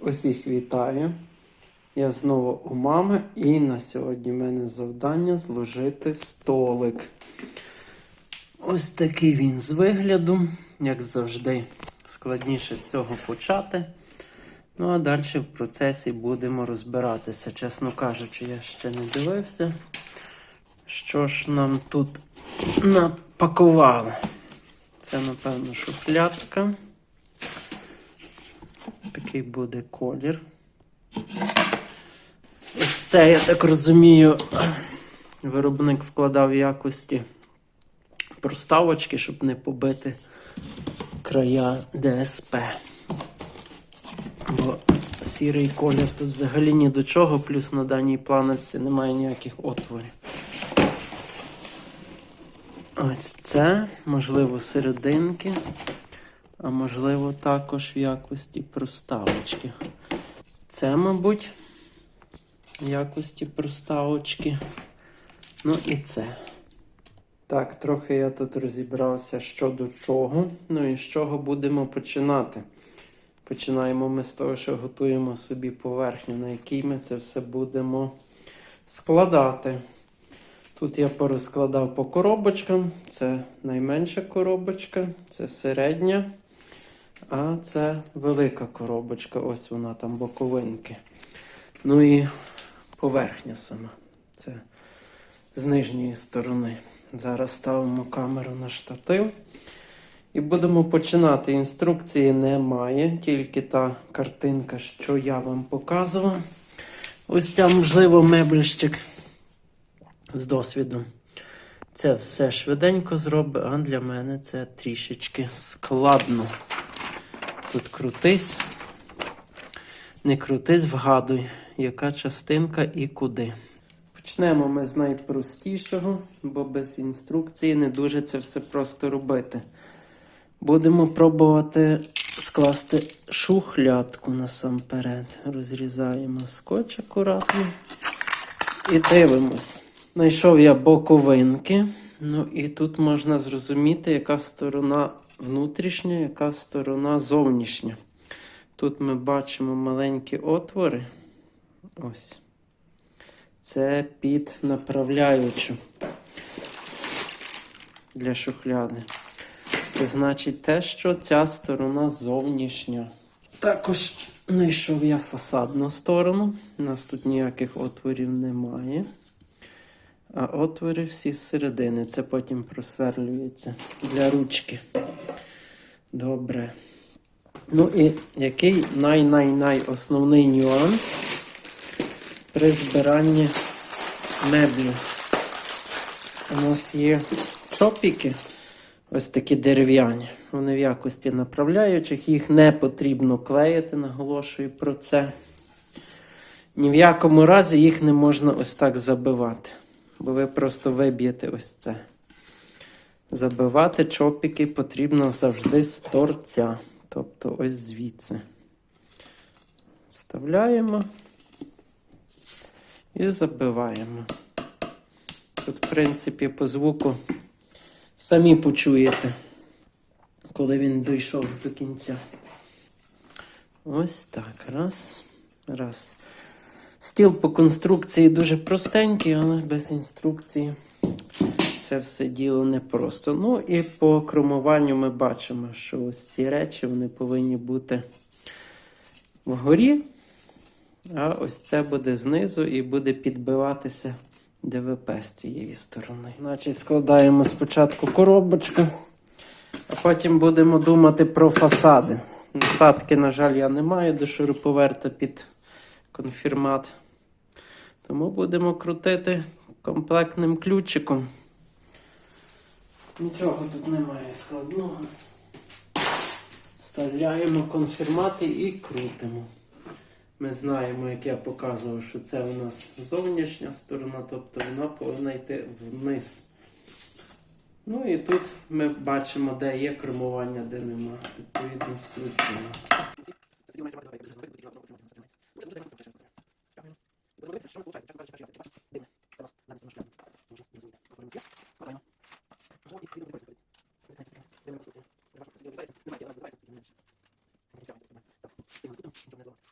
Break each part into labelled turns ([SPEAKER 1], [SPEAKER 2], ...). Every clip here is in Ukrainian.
[SPEAKER 1] Усіх вітаю. Я знову у мами, і на сьогодні в мене завдання зложити столик. Ось такий він з вигляду, як завжди, складніше всього почати. Ну а далі в процесі будемо розбиратися. Чесно кажучи, я ще не дивився, що ж нам тут напакували. Це, напевно, шухлядка. Такий буде колір. Ось це, я так розумію, виробник вкладав в якості проставочки, щоб не побити края ДСП. Бо сірий колір тут взагалі ні до чого, плюс на даній планерці немає ніяких отворів. Ось це, можливо, серединки, а можливо, також в якості проставочки. Це, мабуть, в якості проставочки. Ну і це. Так, трохи я тут розібрався що до чого. Ну і з чого будемо починати. Починаємо ми з того, що готуємо собі поверхню, на якій ми це все будемо складати. Тут я порозкладав по коробочкам. Це найменша коробочка, це середня, а це велика коробочка. Ось вона там боковинки. Ну і поверхня сама. Це з нижньої сторони. Зараз ставимо камеру на штатив. І будемо починати. Інструкції немає, тільки та картинка, що я вам показував. Ось ця, можливо, мебельщик з досвідом. Це все швиденько зробить, а для мене це трішечки складно. Тут крутись, не крутись, вгадуй, яка частинка і куди. Почнемо ми з найпростішого, бо без інструкції не дуже це все просто робити. Будемо пробувати скласти шухлядку насамперед. Розрізаємо скотч акуратно і дивимось. Знайшов я боковинки. Ну і тут можна зрозуміти, яка сторона внутрішня, яка сторона зовнішня. Тут ми бачимо маленькі отвори. Ось. Це під направляючу для шухляди. Це значить те, що ця сторона зовнішня. Також знайшов я фасадну сторону. У нас тут ніяких отворів немає. А отвори всі з середини. Це потім просверлюється для ручки. Добре. Ну і який най-най-най основний нюанс при збиранні меблів? У нас є чопіки. Ось такі дерев'яні. Вони в якості направляючих, їх не потрібно клеїти, наголошую про це. Ні в якому разі їх не можна ось так забивати. Бо ви просто виб'єте ось це. Забивати чопіки потрібно завжди з торця. Тобто ось звідси. Вставляємо і забиваємо. Тут, в принципі, по звуку. Самі почуєте, коли він дійшов до кінця. Ось так. Раз. Раз. Стіл по конструкції дуже простенький, але без інструкції це все діло непросто. Ну і по крумуванню ми бачимо, що ось ці речі вони повинні бути вгорі, а ось це буде знизу і буде підбиватися ДВП з цієї сторони. Значить, складаємо спочатку коробочку, а потім будемо думати про фасади. Насадки, на жаль, я не маю до шуруповерта під конфірмат. Тому будемо крутити комплектним ключиком. Нічого тут немає складного. Вставляємо конфірмати і крутимо. Ми знаємо, як я показував, що це у нас зовнішня сторона, тобто вона повинна йти вниз. Ну і тут ми бачимо, де є кремування, де нема. Відповідно, скручуємо.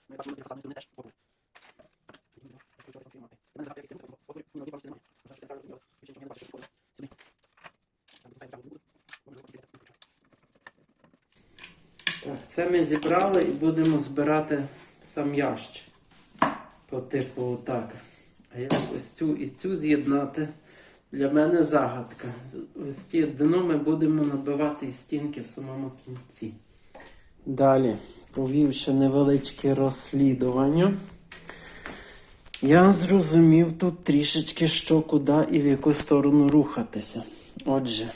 [SPEAKER 1] Ми бачимо, що фасадної сторони теж отвори. Мене загадує якийсь стрімок, отворів, ні, ні, бачите, немає. Може, це правильно зробили. Включення не бачите, отвори. Сюди. Там до кінця не буде. Може, подивитися. Так, це ми зібрали і будемо збирати сам ящик. По типу отак. А як ось цю і цю з'єднати? Для мене загадка. Ось ці дно ми будемо набивати стінки в самому кінці. Далі, провівши невеличке розслідування, я зрозумів тут трішечки, що куди і в яку сторону рухатися. Отже,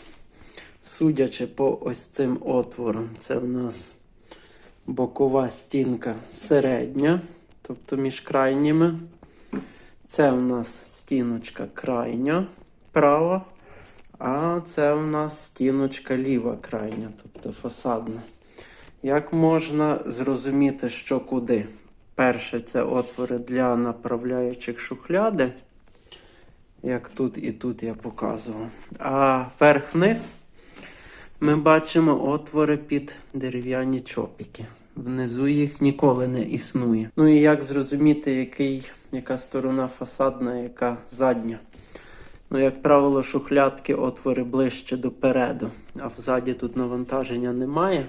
[SPEAKER 1] судячи по ось цим отворам, це в нас бокова стінка середня, тобто між крайніми. Це в нас стіночка крайня права, а це в нас стіночка ліва крайня, тобто фасадна. Як можна зрозуміти, що куди? Перше, це отвори для направляючих шухляди, як тут і тут я показував. А верх-вниз ми бачимо отвори під дерев'яні чопіки. Внизу їх ніколи не існує. Ну і як зрозуміти, який, яка сторона фасадна, яка задня? Ну, як правило, шухлядки отвори ближче допереду, а взаді тут навантаження немає.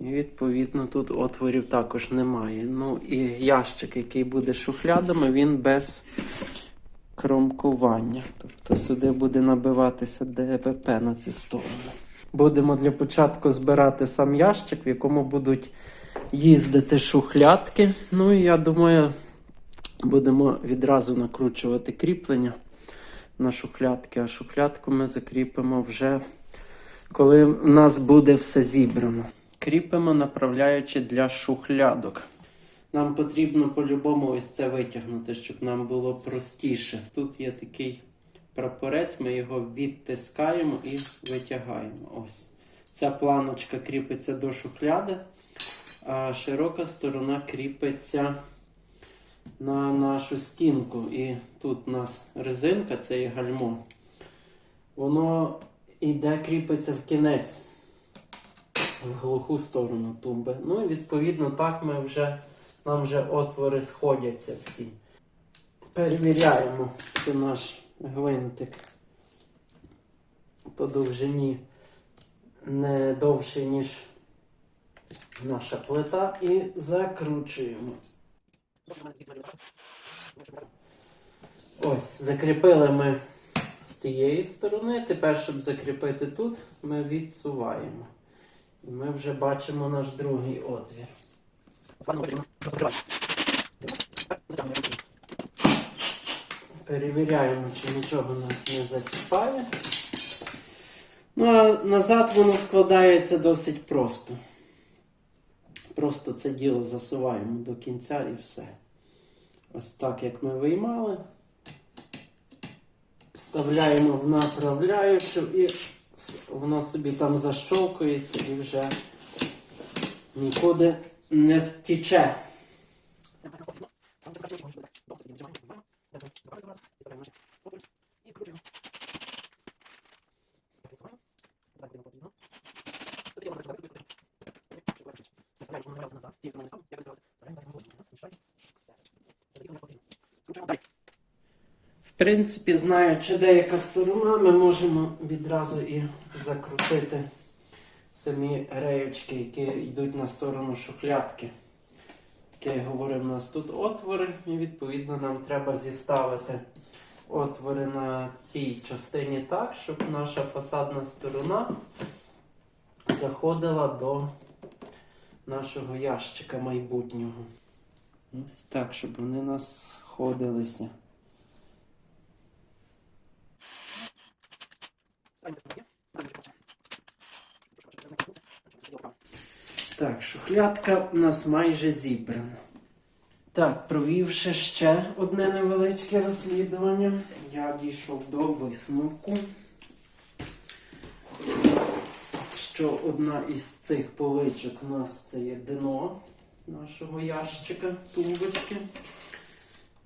[SPEAKER 1] І відповідно тут отворів також немає. Ну і ящик, який буде шухлядами, він без кромкування. Тобто сюди буде набиватися ДВП на цю сторону. Будемо для початку збирати сам ящик, в якому будуть їздити шухлядки. Ну і я думаю, будемо відразу накручувати кріплення на шухлядки, а шухлядку ми закріпимо вже коли в нас буде все зібрано. Кріпимо направляючи для шухлядок. Нам потрібно по-любому ось це витягнути, щоб нам було простіше. Тут є такий прапорець, ми його відтискаємо і витягаємо. Ось. Ця планочка кріпиться до шухляди, а широка сторона кріпиться на нашу стінку. І тут у нас резинка, це є гальмо. Воно іде, кріпиться в кінець, в глуху сторону тумби. Ну і відповідно так ми вже, нам вже отвори сходяться всі. Перевіряємо, що наш гвинтик по довжині не довший, ніж наша плита, і закручуємо. Ось, закріпили ми з цієї сторони. Тепер, щоб закріпити тут, ми відсуваємо. І ми вже бачимо наш другий отвір. Перевіряємо, чи нічого нас не зачіпає. Ну, а назад воно складається досить просто. Просто це діло засуваємо до кінця і все. Ось так, як ми виймали. Вставляємо в направляючу і воно собі там защолкується і вже нікуди не втіче. В принципі, знаючи деяка сторона, ми можемо відразу і закрутити самі реєчки, які йдуть на сторону шухлядки. Як я говорив, у нас тут отвори, і відповідно нам треба зіставити отвори на цій частині так, щоб наша фасадна сторона заходила до нашого ящика майбутнього. Ось так, щоб вони нас сходилися. Так, шухлядка у нас майже зібрана. Так, провівши ще одне невеличке розслідування, я дійшов до висновку, що одна із цих поличок у нас це є дно нашого ящика, тумбочки.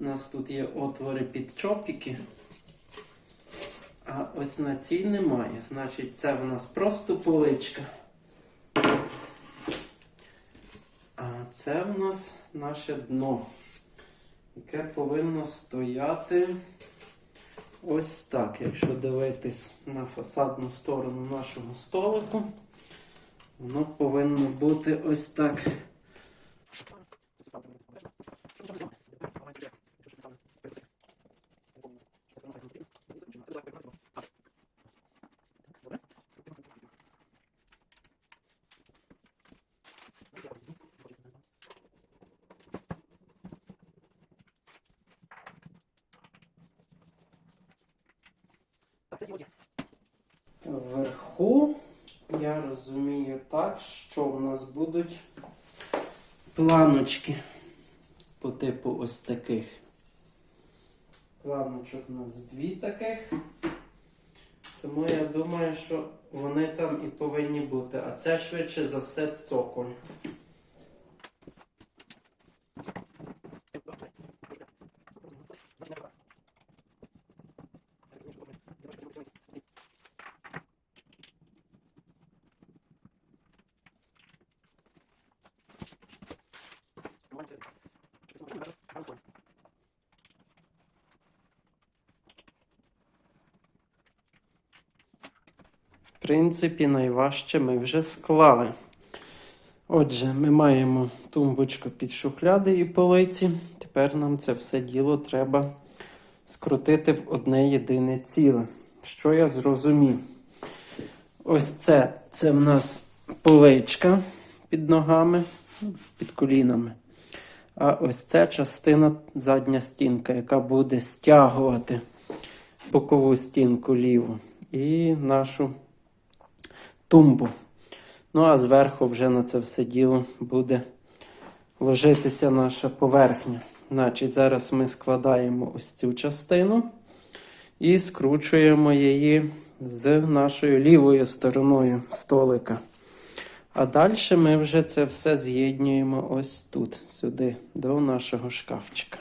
[SPEAKER 1] У нас тут є отвори під чопіки. А ось на цій немає. Значить, це в нас просто поличка. А це в нас наше дно, яке повинно стояти ось так. Якщо дивитись на фасадну сторону нашого столику, воно повинно бути ось так. Вверху я розумію так, що в нас будуть планочки по типу ось таких. Планочок у нас дві таких. Тому я думаю, що вони там і повинні бути. А це швидше за все цоколь. В принципі, найважче ми вже склали. Отже, ми маємо тумбочку під шухляди і полиці. Тепер нам це все діло треба скрутити в одне єдине ціле. Що я зрозумів? Ось це, це в нас поличка під ногами, під колінами. А ось це частина задня стінка, яка буде стягувати бокову стінку ліву і нашу тумбу. Ну, а зверху вже на це все діло буде ложитися наша поверхня. Значить, зараз ми складаємо ось цю частину і скручуємо її з нашою лівою стороною столика. А далі ми вже це все з'єднуємо ось тут, сюди, до нашого шкафчика.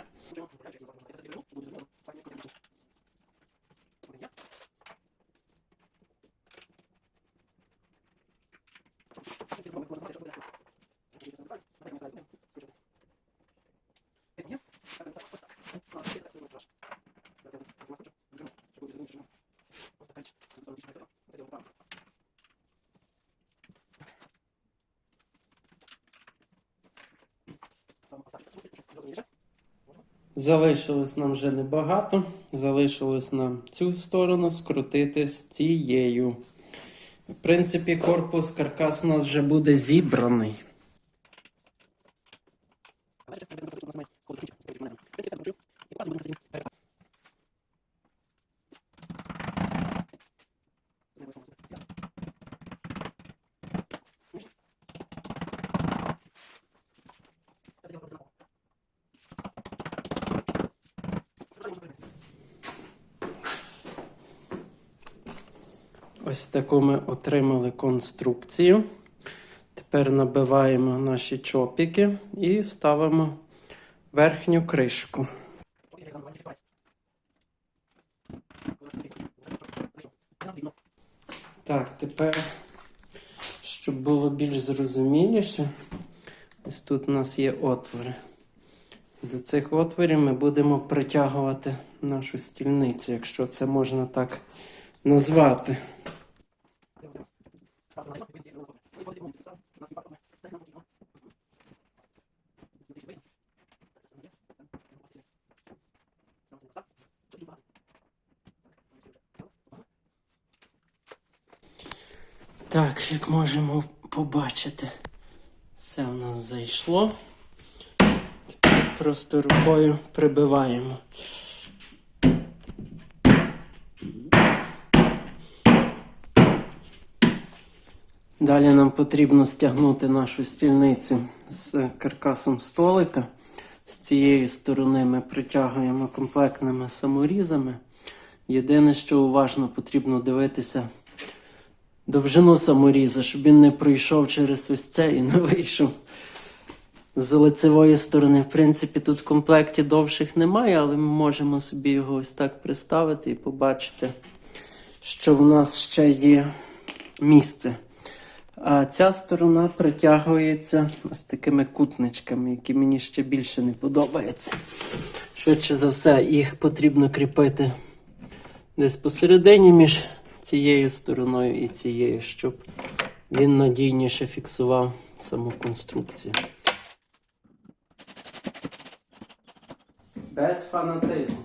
[SPEAKER 1] Залишилось нам вже небагато. Залишилось нам цю сторону скрутити з цією. В принципі, корпус каркас у нас вже буде зібраний. Таку ми отримали конструкцію. Тепер набиваємо наші чопіки і ставимо верхню кришку. Так, тепер, щоб було більш зрозуміліше, ось тут у нас є отвори. До цих отворів ми будемо притягувати нашу стільницю, якщо це можна так назвати. Як можемо побачити, все в нас зайшло. Тепер просто рукою прибиваємо. Далі нам потрібно стягнути нашу стільницю з каркасом столика. З цієї сторони ми притягуємо комплектними саморізами. Єдине, що уважно потрібно дивитися довжину саморіза, щоб він не пройшов через ось це і не вийшов з лицевої сторони. В принципі, тут в комплекті довших немає, але ми можемо собі його ось так приставити і побачити, що в нас ще є місце. А ця сторона притягується ось такими кутничками, які мені ще більше не подобаються. Швидше за все, їх потрібно кріпити десь посередині між цією стороною і цією, щоб він надійніше фіксував саму конструкцію. Без фанатизму.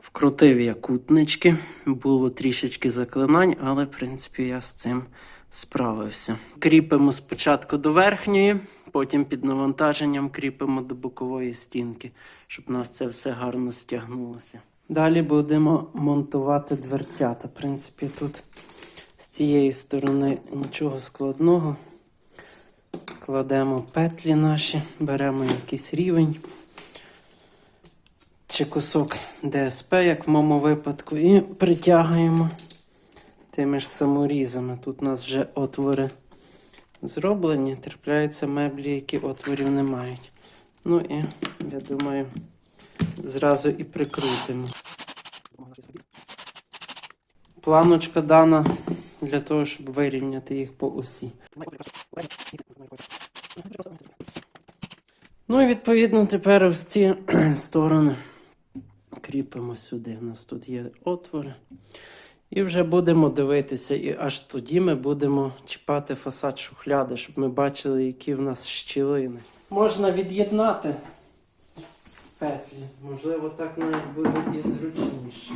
[SPEAKER 1] Вкрутив я кутнички, було трішечки заклинань, але в принципі я з цим справився. Кріпимо спочатку до верхньої, потім під навантаженням кріпимо до бокової стінки, щоб у нас це все гарно стягнулося. Далі будемо монтувати дверцята. В принципі, тут з цієї сторони нічого складного. Кладемо петлі наші, беремо якийсь рівень чи кусок ДСП, як в моєму випадку, і притягуємо тими ж саморізами. Тут у нас вже отвори зроблені, трапляються меблі, які отворів не мають. Ну і я думаю, зразу і прикрутимо. Планочка дана для того, щоб вирівняти їх по осі. Ну і відповідно тепер ось ці сторони кріпимо сюди. У нас тут є отвори. І вже будемо дивитися, і аж тоді ми будемо чіпати фасад шухляди, щоб ми бачили, які в нас щілини. Можна від'єднати петлі. Можливо, так навіть буде і зручніше.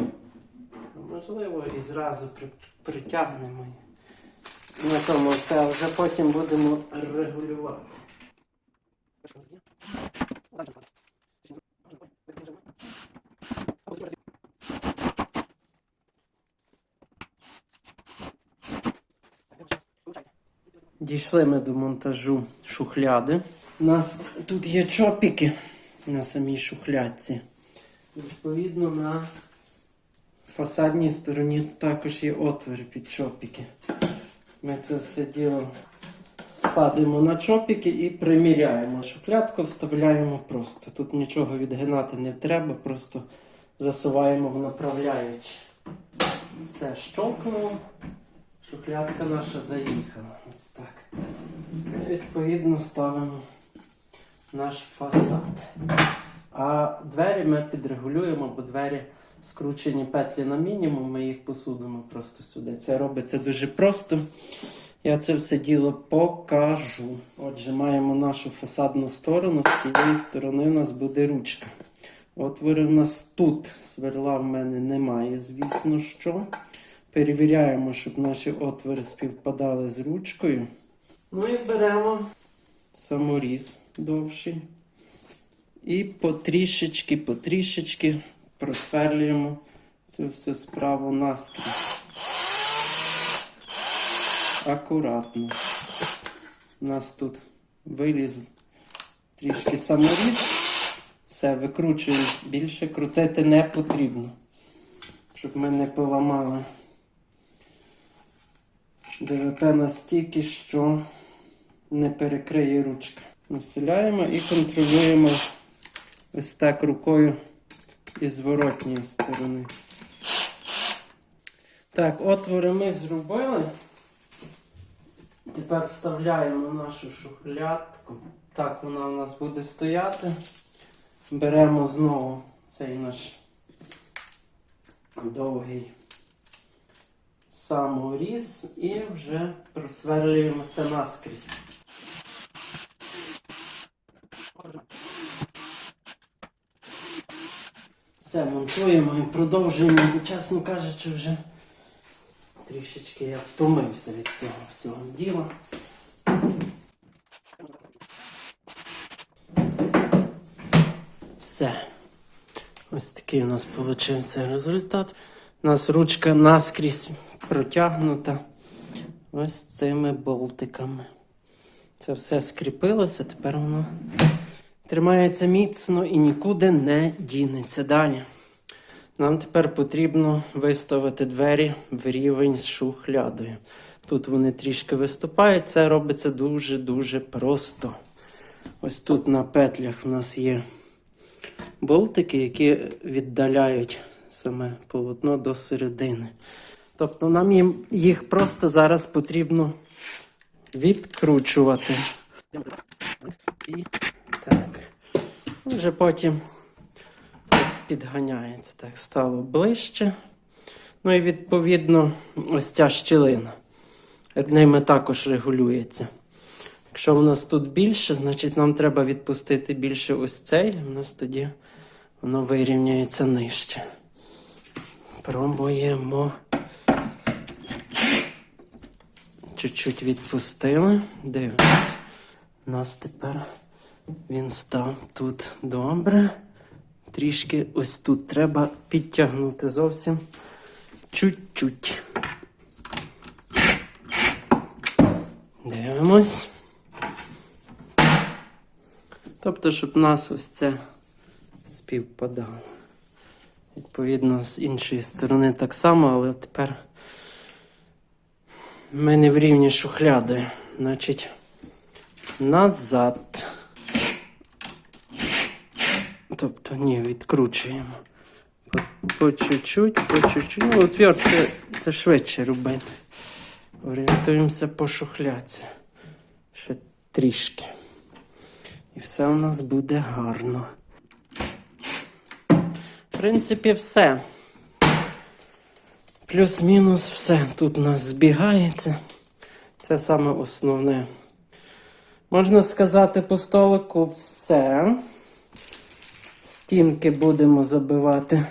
[SPEAKER 1] Можливо, і зразу притягнемо. На тому все, вже потім будемо регулювати. Дійшли ми до монтажу шухляди. У нас тут є чопіки на самій шухлядці. Відповідно, на фасадній стороні також є отвори під чопіки. Ми це все діло садимо на чопіки і приміряємо. Шухлядку вставляємо просто. Тут нічого відгинати не треба, просто засуваємо в направляючі. Все, щолкнуло. Шухлядка наша заїхала. Ось так. І відповідно ставимо наш фасад. А двері ми підрегулюємо, бо двері скручені петлі на мінімум, ми їх посудимо просто сюди. Це робиться дуже просто. Я це все діло покажу. Отже, маємо нашу фасадну сторону. З цієї сторони у нас буде ручка. Отвори в нас тут. Сверла в мене немає, звісно що. Перевіряємо, щоб наші отвори співпадали з ручкою. Ну і беремо саморіз довший. І потрішечки, потрішечки просверлюємо цю всю справу наскрізь. Акуратно. У нас тут виліз трішки саморіз. Все, викручуємо. Більше крутити не потрібно, щоб ми не поламали. ДВП настільки, що не перекриє ручка. Населяємо і контролюємо ось так рукою із зворотньої сторони. Так, отвори ми зробили. Тепер вставляємо нашу шухлядку. Так вона у нас буде стояти. Беремо знову цей наш довгий саморіз і вже просверлюємося наскрізь. Все, монтуємо і продовжуємо, бо, чесно кажучи, вже трішечки я втомився від цього всього діла. Все. Ось такий у нас вийшов результат. У нас ручка наскрізь протягнута ось цими болтиками. Це все скріпилося, тепер воно тримається міцно і нікуди не дінеться. Далі. Нам тепер потрібно виставити двері в рівень з шухлядою. Тут вони трішки виступають, це робиться дуже-дуже просто. Ось тут на петлях в нас є болтики, які віддаляють саме полотно до середини. Тобто нам їх просто зараз потрібно відкручувати. Так. Вже потім підганяється. Так, стало ближче. Ну і відповідно ось ця щілина. Ними також регулюється. Якщо в нас тут більше, значить нам треба відпустити більше ось цей. У нас тоді воно вирівняється нижче. Пробуємо. Чуть-чуть відпустили. Дивимось. У нас тепер він став тут добре. Трішки ось тут треба підтягнути зовсім чуть-чуть. Дивимось. Тобто, щоб у нас ось це співпадало. Відповідно, з іншої сторони так само, але тепер ми не в рівні шухляди. Значить, назад. Тобто, ні, відкручуємо. По, чуть-чуть, по чуть-чуть. Ну, отвір це, це швидше робити. Орієнтуємося по шухляці. Ще трішки. І все у нас буде гарно. В принципі, все. Плюс-мінус все. Тут у нас збігається. Це саме основне. Можна сказати, по столику все. Стінки будемо забивати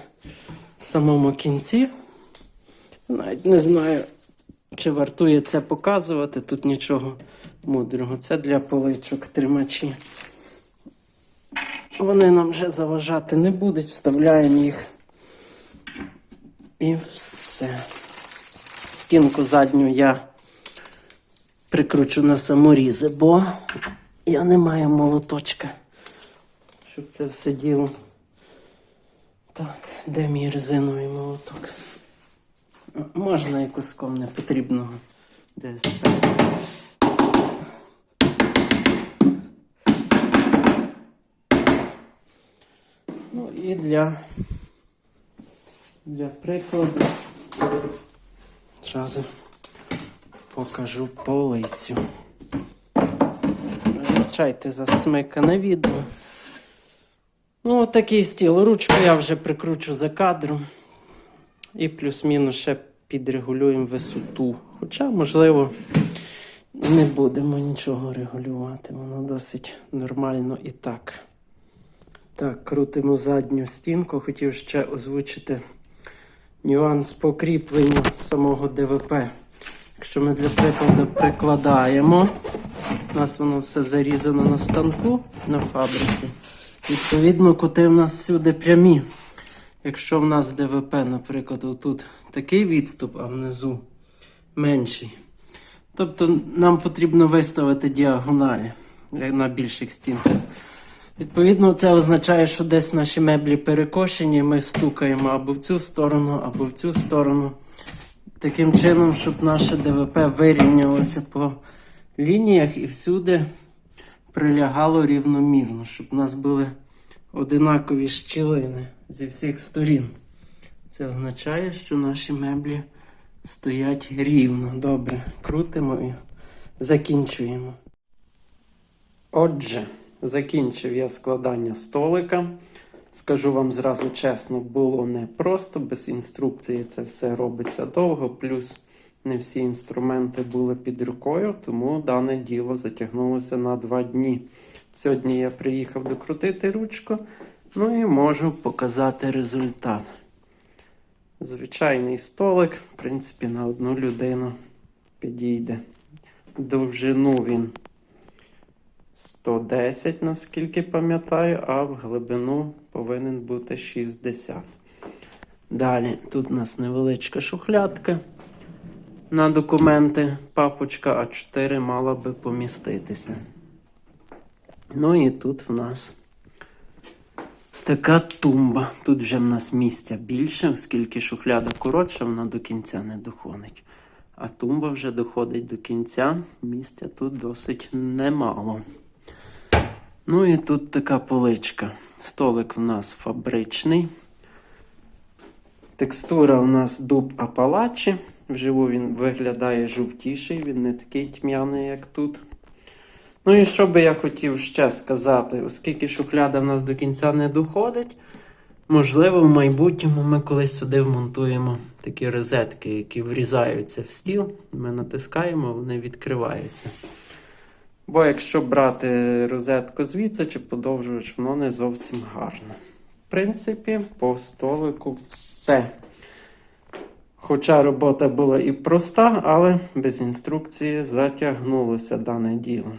[SPEAKER 1] в самому кінці. Навіть не знаю, чи вартує це показувати. Тут нічого мудрого. Це для поличок тримачі. Вони нам вже заважати не будуть, вставляємо їх. І все. Стінку задню я прикручу на саморізи, бо я не маю молоточка, щоб це все діло. Так, де мій резиновий молоток? Можна і куском непотрібного ДСП. Ну і для, для прикладу зразу покажу полицю. Вибачайте за смикане відео. Ну, такий стіл. Ручку я вже прикручу за кадром. І плюс-мінус ще підрегулюємо висоту. Хоча, можливо, не будемо нічого регулювати. Воно досить нормально і так. Так, крутимо задню стінку. Хотів ще озвучити нюанс по кріпленню самого ДВП. Якщо ми для прикладу прикладаємо, у нас воно все зарізано на станку на фабриці. Відповідно, кути в нас всюди прямі. Якщо в нас ДВП, наприклад, отут такий відступ, а внизу менший. Тобто нам потрібно виставити діагоналі на більших стінках. Відповідно, це означає, що десь наші меблі перекошені, ми стукаємо або в цю сторону, або в цю сторону. Таким чином, щоб наше ДВП вирівнялося по лініях і всюди прилягало рівномірно, щоб у нас були одинакові щілини зі всіх сторін. Це означає, що наші меблі стоять рівно. Добре, крутимо і закінчуємо. Отже, закінчив я складання столика. Скажу вам зразу чесно, було не просто, без інструкції це все робиться довго, плюс не всі інструменти були під рукою, тому дане діло затягнулося на два дні. Сьогодні я приїхав докрутити ручку, ну і можу показати результат. Звичайний столик, в принципі, на одну людину підійде. Довжину він 110, наскільки пам'ятаю, а в глибину повинен бути 60. Далі, тут у нас невеличка шухлядка на документи. Папочка А4 мала би поміститися. Ну і тут в нас така тумба. Тут вже в нас місця більше, оскільки шухляда коротша, вона до кінця не доходить. А тумба вже доходить до кінця. Місця тут досить немало. Ну і тут така поличка. Столик в нас фабричний. Текстура у нас дуб апалачі. Вживу він виглядає жовтіший, він не такий тьмяний, як тут. Ну і що би я хотів ще сказати, оскільки шухляда в нас до кінця не доходить, можливо, в майбутньому ми колись сюди вмонтуємо такі розетки, які врізаються в стіл. Ми натискаємо, вони відкриваються. Бо якщо брати розетку звідси чи подовжувач, воно не зовсім гарно. В принципі, по столику все. Хоча робота була і проста, але без інструкції затягнулося дане діло.